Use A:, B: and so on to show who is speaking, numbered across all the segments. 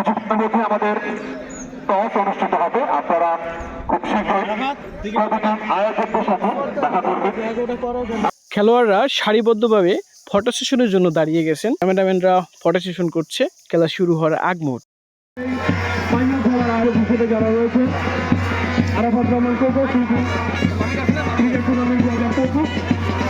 A: কিছুক্ষণের মধ্যে আমাদের টস অনুষ্ঠিত হবে। আপনারা খুব শীঘ্রই আয়োজকদের সাথে দেখা করবেন।
B: খেলোয়াড়রা সারিবদ্ধভাবে ফটো সেশনের জন্য দাঁড়িয়ে গেছেন। ক্যামেরাম্যানরা ফটো সেশন করছে। খেলা শুরু হওয়ার আগ মুহূর্তে।
A: যারা রয়েছে আরাফাত রহমান কোকো শিল্পী ক্রিকেট টুর্নামেন্ট দু হাজার পঁচিশ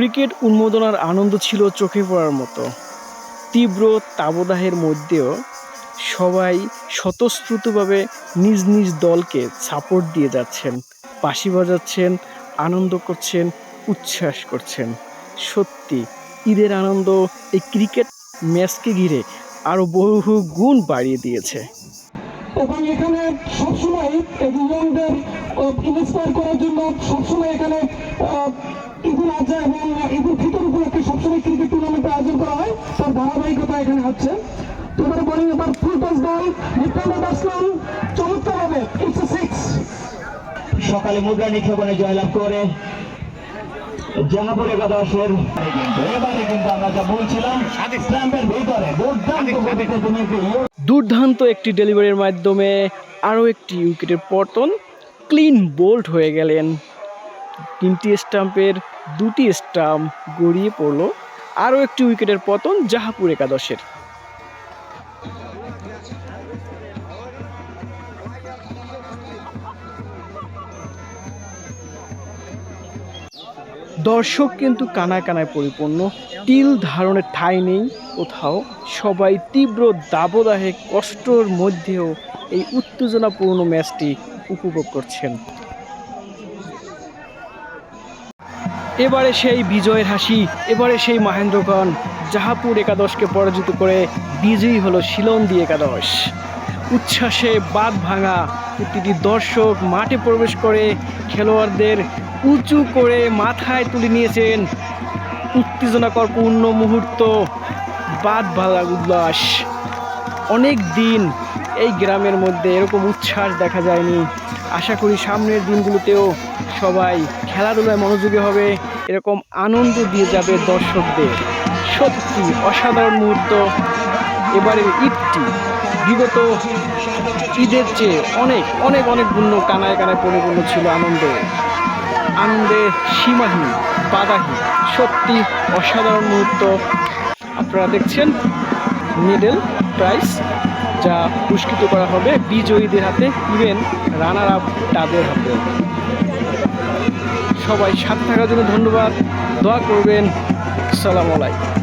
B: ক্রিকেট উন্মোদনার আনন্দ ছিল চোখে পড়ার মতো। তীব্র তাবদাহের মধ্যেও সবাই স্বতঃস্ফূর্তভাবে নিজ নিজ দলকে সাপোর্ট দিয়ে যাচ্ছেন বাঁশি বাজাচ্ছেন, আনন্দ করছেন, উচ্ছ্বাস করছেন। সত্যি, ঈদের আনন্দ এই ক্রিকেট ম্যাচকে ঘিরে আরও বহু গুণ বাড়িয়ে দিয়েছে।
C: এবং এখানে সবসময় ইন্সপায়ার করার জন্য সবসময় এখানে ঈদুল আজহা এবং ঈদুল ফিতর উপলক্ষে সবসময় ক্রিকেট টুর্নামেন্টের আয়োজন করা হয়। তার ধারাবাহিকতা এখানে হচ্ছে। তো এবারে বলি এবার ফুল টস বল ব্যাটসম্যান চমৎকার হবে ইটস সিক্স
D: সকালে মুদ্রা নিক্ষেপণে জয়লাভ করে জাহাপুর একাদশের এবারে কিন্তু আমরা যা বলছিলাম স্ট্যাম্পের ভিতরে দুর্দান্ত গতিতে তুমি একটি
B: দুর্দান্ত একটি ডেলিভারির মাধ্যমে আরও একটি উইকেটের পতন ক্লিন বোল্ড হয়ে গেলেন। তিনটি স্টাম্পের দুটি স্টাম্প গড়িয়ে পড়ল। আরও একটি উইকেটের পতন জাহাপুর একাদশের। দর্শক কিন্তু কানায় কানায় পরিপূর্ণ। টিল ধারণের ঠাঁই নেই কোথাও। সবাই তীব্র দাবদাহে কষ্টর মধ্যেও এই উত্তেজনাপূর্ণ ম্যাচটি উপভোগ করছেন। এবারে সেই বিজয়ের হাসি, এবারে সেই মহেন্দ্রগণ জাহাপুর একাদশকে পরাজিত করে বিজয়ী হলো শিলন্দি একাদশ। উচ্ছ্বাসে বাদ ভাঙা প্রতিটি দর্শক মাঠে প্রবেশ করে খেলোয়াড়দের উঁচু করে মাথায় তুলে নিয়েছেন উত্তেজনাকর পূর্ণ মুহূর্ত বাদ ভাঙা উল্লাস। অনেক দিন এই গ্রামের মধ্যে এরকম উচ্ছ্বাস দেখা যায়নি। আশা করি সামনের দিনগুলোতেও সবাই খেলাধুলায় মনোযোগী হবে, এরকম আনন্দ দিয়ে যাবে দর্শকদের। সত্যি অসাধারণ মুহূর্ত। এবারের ঈদটি বিগত ঈদের চেয়ে অনেক অনেক অনেক গুণ্য কানায় কানায় পরিপূর্ণ ছিল আনন্দে। আনন্দে সীমাহীন, বাধাহীন, সত্যি অসাধারণ মুহূর্ত। আপনারা দেখছেন মেডেল প্রাইজ যা পুরস্কৃত করা হবে বিজয়ীদের হাতে ইভেন রানার আপ তাদের হাতে। সবাই সাথে থাকার জন্য ধন্যবাদ। দোয়া করবেন। সালামালাইকুম